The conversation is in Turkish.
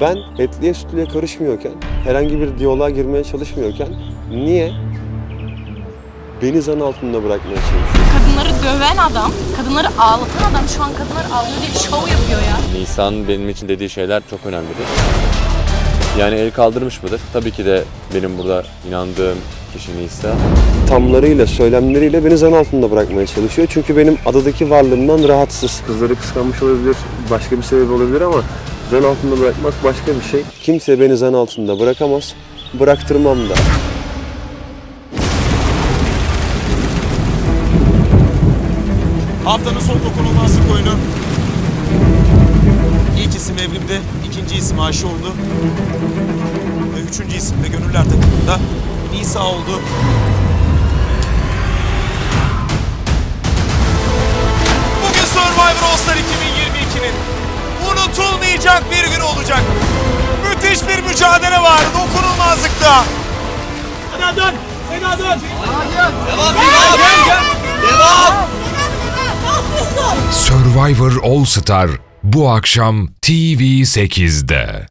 Ben etliye sütlüye karışmıyorken, herhangi bir diyaloğa girmeye çalışmıyorken niye beni zan altında bırakmaya çalışıyor? Kadınları döven adam, kadınları ağlatan adam şu an kadınlar ağlıyor diye şov yapıyor ya. Nisan benim için dediği şeyler çok önemlidir. Yani el kaldırmış mıdır? Tabii ki de benim burada inandığım kişi Nisa. Tamlarıyla, söylemleriyle beni zan altında bırakmaya çalışıyor. Çünkü benim adadaki varlığımdan rahatsız. Kızları kıskanmış olabilir, başka bir sebep olabilir ama zan altında bırakmak başka bir şey. Kimse beni zan altında bırakamaz, bıraktırmam da. Haftanın son dokunulmazlık oyunu. İlk isim evrimde, ikinci isim Ayşe oldu. Ve üçüncü isim de Gönüller takımında Nisa oldu. Unutulmayacak bir gün olacak. Müthiş bir mücadele var dokunulmazlıkta. Survivor All Star bu akşam TV8'de.